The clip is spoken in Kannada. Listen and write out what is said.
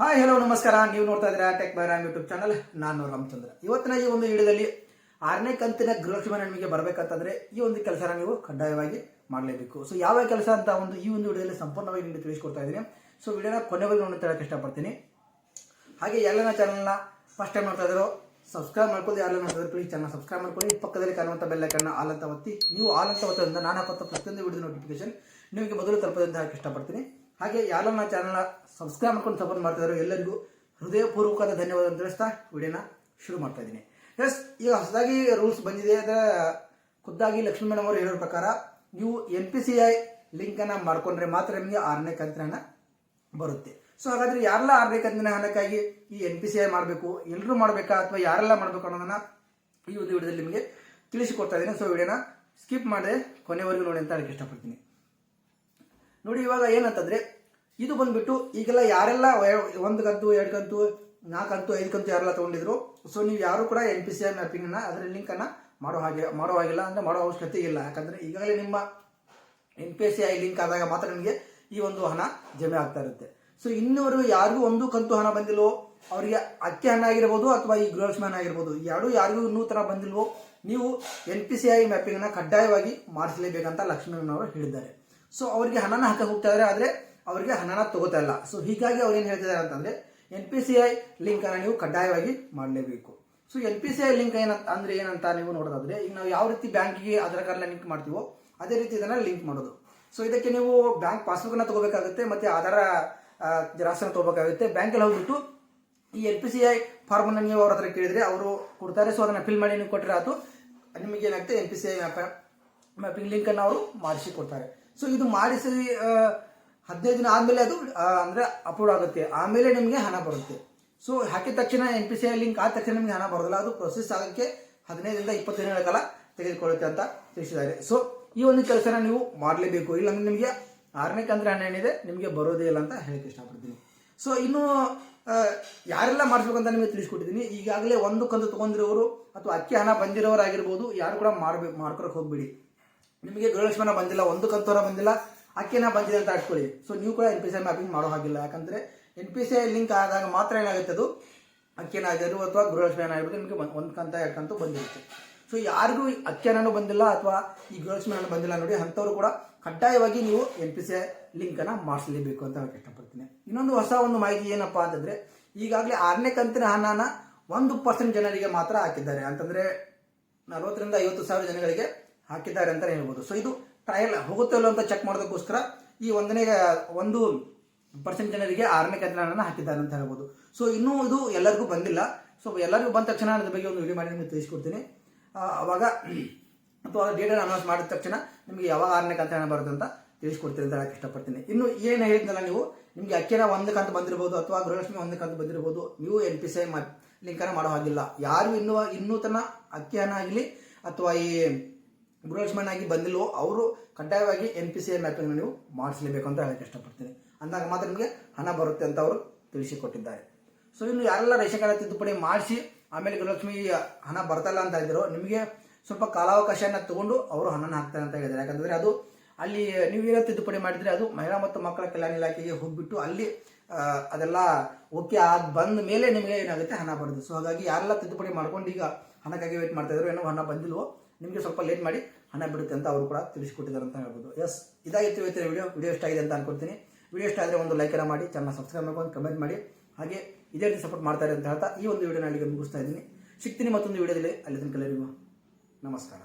ಹಾಯ್ ಹಲೋ ನಮಸ್ಕಾರ. ನೀವು ನೋಡ್ತಾ ಇದ್ದೀರಾ ಟೆಕ್ ಬೈರಾಮ್ ಯೂಟ್ಯೂಬ್ ಚಾನಲ್ ನಾನು ರಾಮಚಂದ್ರ. ಇವತ್ತಿನ ಈ ಒಂದು ವಿಡಿಯೋದಲ್ಲಿ ಆರನೇ ಕಂತಿನ ಗೃಹಲಕ್ಷ್ಮಿ ನಿಮಗೆ ಬರಬೇಕಂತಂದ್ರೆ ಈ ಒಂದು ಕೆಲಸನ ನೀವು ಕಡ್ಡಾಯವಾಗಿ ಮಾಡಲೇಬೇಕು. ಸೊ ಯಾವ ಕೆಲಸ ಅಂತ ಒಂದು ಈ ಒಂದು ವಿಡಿಯೋದಲ್ಲಿ ಸಂಪೂರ್ಣವಾಗಿ ನಿಮಗೆ ತಿಳಿಸ್ಕೊಡ್ತಾ ಇದ್ದೀನಿ. ಸೊ ವಿಡಿಯೋನ ಕೊನೆವರೆಗೂ ನೋಡಿ ಹೇಳಕ್ಕೆ ಇಷ್ಟಪಡ್ತೀನಿ. ಹಾಗೆ ಎಲ್ಲನ ಚಾನಲ್ನ ಫಸ್ಟ್ ಟೈಮ್ ನೋಡ್ತಾ ಇದ್ರು ಸಬ್ಸ್ಕ್ರೈಬ್ ಮಾಡ್ಕೊಳ್ಳಿ. ಯಾರು ನೋಡ್ತಾ ಇದ್ರು ಪ್ಲೀಸ್ ಚಾನಲ್ ಸಬ್ಸ್ಕ್ರೈಬ್ ಮಾಡ್ಕೊಳ್ಳಿ. ಪಕ್ಕದಲ್ಲಿ ಕಾಣುವಂಥ ಬೆಲ್ಲೈಕನ್ನ ಆಲ್ ಅಂತ ಒತ್ತಿ. ನೀವು ಆಲಂತ ಅಂತ ಒತ್ತೋದ್ರಿಂದ ನಾನು ಹಾಕುವಂಥ ಪ್ರತಿಯೊಂದು ವಿಡಿಯೋ ನೋಟಿಫಿಕೇಶನ್ ನಿಮಗೆ ಮೊದಲು ತಲುಪೋದಂತ ಹೇಳಕ್ಕೆ ಇಷ್ಟಪಡ್ತೀನಿ. ಹಾಗೆ ಯಾರು ನನ್ನ ಚಾನಲ್ನ ಸಬ್ಸ್ಕ್ರೈಬ್ ಮಾಡ್ಕೊಂಡು ಸಪೋರ್ಟ್ ಮಾಡ್ತಾ ಇದ್ರು ಎಲ್ಲರಿಗೂ ಹೃದಯಪೂರ್ವಕವಾದ ಧನ್ಯವಾದ ಅಂತ ತಿಳಿಸ್ತಾ ವಿಡಿಯೋನ ಶುರು ಮಾಡ್ತಾ ಇದ್ದೀನಿ. ಎಸ್ ಈಗ ಹೊಸದಾಗಿ ರೂಲ್ಸ್ ಬಂದಿದೆ ಅದರ ಖುದ್ದಾಗಿ ಲಕ್ಷ್ಮೀ ಮೇಡಮ್ ಅವರು ಹೇಳೋ ಪ್ರಕಾರ ನೀವು ಎನ್ ಪಿ ಸಿ ಐ ಲಿಂಕನ್ನು ಮಾಡ್ಕೊಂಡ್ರೆ ಮಾತ್ರ ನಿಮಗೆ ಆರನೇ ಕಂತಿನ ಬರುತ್ತೆ. ಸೊ ಹಾಗಾದರೆ ಯಾರೆಲ್ಲ ಆರನೇ ಕಂತಿನ ಹಣಕ್ಕಾಗಿ ಈ ಎನ್ ಪಿ ಸಿ ಐ ಮಾಡಬೇಕು ಎಲ್ಲರೂ ಮಾಡಬೇಕಾ ಅಥವಾ ಯಾರೆಲ್ಲ ಮಾಡಬೇಕು ಅನ್ನೋದನ್ನು ಈ ಒಂದು ವಿಡಿಯೋದಲ್ಲಿ ನಿಮಗೆ ತಿಳಿಸಿಕೊಡ್ತಾ ಇದ್ದೀನಿ. ಸೊ ವಿಡಿಯೋನ ಸ್ಕಿಪ್ ಮಾಡದೆ ಕೊನೆವರೆಗೂ ನೋಡಿ ಅಂತ ಹೇಳಕ್ಕೆ ಇಷ್ಟಪಡ್ತೀನಿ. ನೋಡಿ ಇವಾಗ ಏನಂತಂದ್ರೆ, ಇದು ಬಂದ್ಬಿಟ್ಟು ಈಗೆಲ್ಲ ಯಾರೆಲ್ಲ ಒಂದು ಕಂತು, ಎರಡು ಕಂತು, ನಾಲ್ಕು ಕಂತು, ಐದು ಕಂತು ಯಾರೆಲ್ಲ ತಗೊಂಡಿದ್ರು ಸೊ ನೀವು ಯಾರು ಕೂಡ ಎನ್ ಪಿ ಸಿ ಐ ಮ್ಯಾಪಿಂಗನ್ನು ಅದರ ಲಿಂಕನ್ನು ಮಾಡೋ ಹಾಗೆ, ಮಾಡೋ ಹಾಗಿಲ್ಲ ಅಂದರೆ ಮಾಡೋ ಅವಶ್ಯಕತೆ ಇಲ್ಲ. ಯಾಕಂದರೆ ಈಗಾಗಲೇ ನಿಮ್ಮ N P C I link ಆದಾಗ ಮಾತ್ರ ನಿಮಗೆ ಈ ಒಂದು ಹಣ ಜಮೆ ಆಗ್ತಾ ಇರುತ್ತೆ. ಸೊ ಇನ್ನೂರು ಯಾರಿಗೂ ಒಂದು ಕಂತು ಹಣ ಬಂದಿಲ್ವೋ, ಅವರಿಗೆ ಅಕ್ಕಿ ಹಣ ಆಗಿರ್ಬೋದು ಅಥವಾ ಈ ಗೃಹಲಕ್ಷ್ಮಿ ಹಣ ಆಗಿರ್ಬೋದು, ಯಾರು ಯಾರಿಗೂ ಇನ್ನೂ ಥರ ಬಂದಿಲ್ವೋ, ನೀವು ಎನ್ ಪಿ ಸಿ ಐ ಮ್ಯಾಪಿಂಗನ್ನು ಕಡ್ಡಾಯವಾಗಿ ಮಾಡಿಸಲೇಬೇಕಂತ ಲಕ್ಷ್ಮೀನವರು ಹೇಳಿದ್ದಾರೆ. ಸೊ ಅವರಿಗೆ ಹಣನ ಹಾಕಕ್ಕೆ ಹೋಗ್ತಾ ಇದ್ದಾರೆ ಆದರೆ ಅವರಿಗೆ ಹಣನ ತಗೋತಾ ಇಲ್ಲ. ಸೊ ಹೀಗಾಗಿ ಅವ್ರು ಏನು ಹೇಳ್ತಿದ್ದಾರೆ ಅಂತಂದ್ರೆ ಎನ್ ಪಿ ಸಿ ಐ ಲಿಂಕನ್ನು ನೀವು ಕಡ್ಡಾಯವಾಗಿ ಮಾಡಲೇಬೇಕು. So N P C I link ಏನ, ಅಂದ್ರೆ ಏನಂತ ನೀವು ನೋಡೋದಾದ್ರೆ, ಈಗ ನಾವು ಯಾವ ರೀತಿ ಬ್ಯಾಂಕಿಗೆ ಆಧಾರ್ ಕಾರ್ಡ್ನ ಲಿಂಕ್ ಮಾಡ್ತೀವೋ, ಅದೇ ರೀತಿ ಇದನ್ನ ಲಿಂಕ್ ಮಾಡೋದು. ಸೊ ಇದಕ್ಕೆ ನೀವು ಬ್ಯಾಂಕ್ ಪಾಸ್ಬುಕ್ನ ತಗೋಬೇಕಾಗುತ್ತೆ, ಮತ್ತೆ ಆಧಾರ ಜೆರಾಕ್ಸನ್ನು ತಗೋಬೇಕಾಗುತ್ತೆ. ಬ್ಯಾಂಕಲ್ಲಿ ಹೋಗ್ಬಿಟ್ಟು ಈ ಎನ್ ಪಿ ಸಿ ಐ ಫಾರ್ಮನ್ನು ನೀವು ಅವ್ರ ಹತ್ರ ಕೇಳಿದ್ರೆ ಅವರು ಕೊಡ್ತಾರೆ. ಸೊ ಅದನ್ನ ಫಿಲ್ ಮಾಡಿ ನೀವು ಕೊಟ್ಟರೆ ಆಯ್ತು ನಿಮಗೆ ಏನಾಗುತ್ತೆ N P C I map mapping ಲಿಂಕನ್ನು ಅವರು ಮಾಡಿಸಿ ಕೊಡ್ತಾರೆ. ಸೊ ಇದು ಮಾಡಿಸಿ ಹದಿನೈದು ದಿನ ಆದಮೇಲೆ ಅದು ಅಂದರೆ ಅಪ್ಲೋಡ್ ಆಗುತ್ತೆ. ಆಮೇಲೆ ನಿಮಗೆ ಹಣ ಬರುತ್ತೆ. ಸೊ ಹಾಕಿದ ತಕ್ಷಣ N P C I link ಆದ ತಕ್ಷಣ ನಿಮಗೆ ಹಣ ಬರೋದಿಲ್ಲ. ಅದು ಪ್ರೊಸೆಸ್ ಆಗೋಕ್ಕೆ ಹದಿನೈದರಿಂದ ಇಪ್ಪತ್ತು ದಿನಗಳ ಕಾಲ ತೆಗೆದುಕೊಳ್ಳುತ್ತೆ ಅಂತ ತಿಳಿಸಿದ್ದಾರೆ. ಸೊ ಈ ಒಂದು ಕೆಲಸನ ನೀವು ಮಾಡಲೇಬೇಕು. ಇಲ್ಲಾಂದ್ರೆ ನಿಮಗೆ ಆರನೇ ಕಂದ್ರೆ ಹಣ ಏನಿದೆ, ನಿಮಗೆ ಬರೋದೇ ಇಲ್ಲ ಅಂತ ಹೇಳಕ್ಕೆ ಇಷ್ಟಪಡ್ತೀನಿ. ಸೊ ಇನ್ನು ಯಾರೆಲ್ಲ ಯಾರೆಲ್ಲ ಅಂತ ನಿಮಗೆ ತಿಳಿಸ್ಕೊಟ್ಟಿದ್ದೀನಿ. ಈಗಾಗಲೇ ಒಂದು ಕಂತು ತಗೊಂಡಿರೋರು ಅಥವಾ ಅಕ್ಕಿ ಹಣ ಬಂದಿರೋರಾಗಿರ್ಬೋದು, ಯಾರು ಕೂಡ ಮಾಡ್ಬೇಕು ಮಾಡ್ಕೊಳಕ್ಕೆ ಹೋಗ್ಬೇಡಿ. ನಿಮಗೆ ಗೃಹಲಕ್ಷ್ಮಣ ಬಂದಿಲ್ಲ, ಒಂದು ಕಂತೋರ ಬಂದಿಲ್ಲ, ಅಕ್ಕಿನ ಬಂದಿದೆ ಅಂತ ಇಟ್ಕೊಳ್ಳಿ ಸೊ ನೀವು ಕೂಡ N P C I mapping ಮಾಡೋ ಹಾಗಿಲ್ಲ. ಯಾಕಂದ್ರೆ N P C I link ಆದಾಗ ಮಾತ್ರ ಏನಾಗುತ್ತೆ ಅದು? ಅಕ್ಕಿನ ಆಗಿರೋ ಅಥವಾ ಗೃಹಲಕ್ಷ್ಮಿ ಏನಾಗಿರ್ಬೋದು ನಿಮಗೆ ಒಂದು ಕಂತ, ಎರಡು ಕಂತು ಬಂದಿರುತ್ತೆ. ಸೊ ಯಾರಿಗೂ ಅಕ್ಕಿ ಹಣನೂ ಬಂದಿಲ್ಲ ಅಥವಾ ಈ ಗೃಹಲಕ್ಷ್ಮಿ ಬಂದಿಲ್ಲ ನೋಡಿ, ಅಂಥವ್ರು ಕೂಡ ಕಡ್ಡಾಯವಾಗಿ ನೀವು ಎನ್ ಪಿ ಸಿ ಐ ಲಿಂಕನ್ನು ಮಾಡಿಸಲೇಬೇಕು ಅಂತ ಹೇಳಕ್ಕೆ ಇಷ್ಟಪಡ್ತೀನಿ. ಇನ್ನೊಂದು ಹೊಸ ಒಂದು ಮಾಹಿತಿ ಏನಪ್ಪಾ ಅಂತಂದ್ರೆ, ಈಗಾಗಲೇ ಆರನೇ ಕಂತಿನ ಹಣನ ಒಂದು ಪರ್ಸೆಂಟ್ ಜನರಿಗೆ ಮಾತ್ರ ಹಾಕಿದ್ದಾರೆ. ಅಂತಂದ್ರೆ ನಲವತ್ತರಿಂದ ಐವತ್ತು ಸಾವಿರ ಜನಗಳಿಗೆ ಹಾಕಿದ್ದಾರೆ ಅಂತ ಹೇಳ್ಬೋದು. ಸೊ ಇದು ಟ್ರಯಲ್ ಹೋಗುತ್ತೋ ಇಲ್ಲೋ ಅಂತ ಚೆಕ್ ಮಾಡೋದಕ್ಕೋಸ್ಕರ ಈ ಒಂದನೇ, ಒಂದು ಪರ್ಸೆಂಟ್ ಜನರಿಗೆ ಆರನೇ ಕಂತಿನ ಹಾಕಿದ್ದಾರೆ ಅಂತ ಹೇಳ್ಬೋದು. ಸೊ ಇನ್ನೂ ಇದು ಎಲ್ಲರಿಗೂ ಬಂದಿಲ್ಲ. ಸೊ ಎಲ್ಲರಿಗೂ ಬಂದ ತಕ್ಷಣ ಅದ್ರ ಬಗ್ಗೆ ಒಂದು ವಿಡಿಯೋ ಮಾಡಿ ನಿಮಗೆ ತಿಳಿಸ್ಕೊಡ್ತೀನಿ. ಅವಾಗ ಅಥವಾ ಡೇಟನ್ನು ಅನೌನ್ಸ್ ಮಾಡಿದ ತಕ್ಷಣ ನಿಮಗೆ ಯಾವಾಗ ಆರನೇ ಕಂತು ಹಣ ಬರುತ್ತೆ ಅಂತ ತಿಳಿಸ್ಕೊಡ್ತೀನಿ ಅಂತ ಹೇಳಕ್ಕೆ ಇಷ್ಟಪಡ್ತೀನಿ. ಇನ್ನು ಏನು ಹೇಳಿದ್ನಲ್ಲ ನೀವು, ನಿಮಗೆ ಅಕ್ಕಿನ ಒಂದು ಕಂತು ಬಂದಿರ್ಬೋದು ಅಥವಾ ಗೃಹಲಕ್ಷ್ಮಿ ಒಂದು ಕಂತು ಬಂದಿರ್ಬೋದು, ನೀವು ಎನ್ ಪಿ ಸಿ ಐ ಲಿಂಕನ್ನು ಮಾಡೋ ಹಾಗಿಲ್ಲ. ಯಾರು ಇನ್ನೂ ಇನ್ನೂ ತನ ಅಕ್ಕಿಯನ್ನಾಗಲಿ ಅಥವಾ ಈ ಹಣ ಆಗಿ ಬಂದಿಲ್ವೋ, ಅವರು ಕಡ್ಡಾಯವಾಗಿ N P C A mapping ನೀವು ಮಾಡಿಸಲೇಬೇಕು ಅಂತ ಹೇಳಕ್ಕೆ ಇಷ್ಟಪಡ್ತೀನಿ. ಅಂದಾಗ ಮಾತ್ರ ನಿಮಗೆ ಹಣ ಬರುತ್ತೆ ಅಂತ ಅವರು ತಿಳಿಸಿಕೊಟ್ಟಿದ್ದಾರೆ. ಸೊ ಇನ್ನು ಯಾರೆಲ್ಲ ರೇಷನ್ ತಿದ್ದುಪಡಿ ಮಾಡಿಸಿ, ಆಮೇಲೆ ಗೃಹಲಕ್ಷ್ಮಿ ಹಣ ಬರ್ತಲ್ಲ ಅಂತ ಹೇಳಿದ್ರು, ನಿಮಗೆ ಸ್ವಲ್ಪ ಕಾಲಾವಕಾಶನ ತಗೊಂಡು ಅವರು ಹಣನ ಹಾಕ್ತಾರೆ ಅಂತ ಹೇಳಿದ್ದಾರೆ. ಯಾಕಂದ್ರೆ ಅದು ಅಲ್ಲಿ ನೀವು ಏನೋ ತಿದ್ದುಪಡಿ ಮಾಡಿದರೆ ಅದು ಮಹಿಳಾ ಮತ್ತು ಮಕ್ಕಳ ಕಲ್ಯಾಣ ಇಲಾಖೆಗೆ ಹೋಗ್ಬಿಟ್ಟು ಅಲ್ಲಿ ಅದೆಲ್ಲ ಓಕೆ ಆದ ಬಂದ ಮೇಲೆ ನಿಮಗೆ ಏನಾಗುತ್ತೆ ಹಣ ಬರುತ್ತೆ. ಸೊ ಹಾಗಾಗಿ ಯಾರೆಲ್ಲ ತಿದ್ದುಪಡಿ ಮಾಡ್ಕೊಂಡು ಈಗ ಹಣಕ್ಕಾಗಿ ವೇಟ್ ಮಾಡ್ತಾ ಇದ್ರು, ಏನೋ ಹಣ ಬಂದಿಲ್ವೋ ನಿಮಗೆ ಸ್ವಲ್ಪ ಲೇಟ್ ಮಾಡಿ ಹಣ ಬಿಡುತ್ತೆ ಅಂತ ಅವರು ಕೂಡ ತಿಳಿಸ್ಕೊಟ್ಟಿದ್ದಾರೆ ಅಂತ ಹೇಳ್ಬೋದು. ಎಸ್ ಇದಾಗಿತ್ತು ಇವತ್ತಿನ ವಿಡಿಯೋ ವಿಡಿಯೋ ಇಷ್ಟ ಆಗಿದೆ ಅಂತ ಅನ್ಕೊಳ್ತೀನಿ. ವಿಡಿಯೋ ಇಷ್ಟ ಆದರೆ ಒಂದು ಲೈಕನ್ನು ಮಾಡಿ ಚಾನಲ್ ಸಬ್ಸ್ಕ್ರೈಬ್ ಮಾಡ್ಕೊಂಡು ಕಮೆಂಟ್ ಮಾಡಿ. ಹಾಗೆ ಇದೇ ರೀತಿ ಸಪೋರ್ಟ್ ಮಾಡ್ತಾರೆ ಅಂತ ಹೇಳ್ತಾ ಈ ಒಂದು ವಿಡಿಯೋನ ಅಲ್ಲಿಗೆ ಮುಗಿಸ್ತಾ ಇದ್ದೀನಿ. ಸಿಗ್ತೀನಿ ಮತ್ತೊಂದು ವಿಡಿಯೋದಲ್ಲಿ ಅಲ್ಲಿ ತನಕ ಎಲ್ಲರಿಗೂ ನಮಸ್ಕಾರ.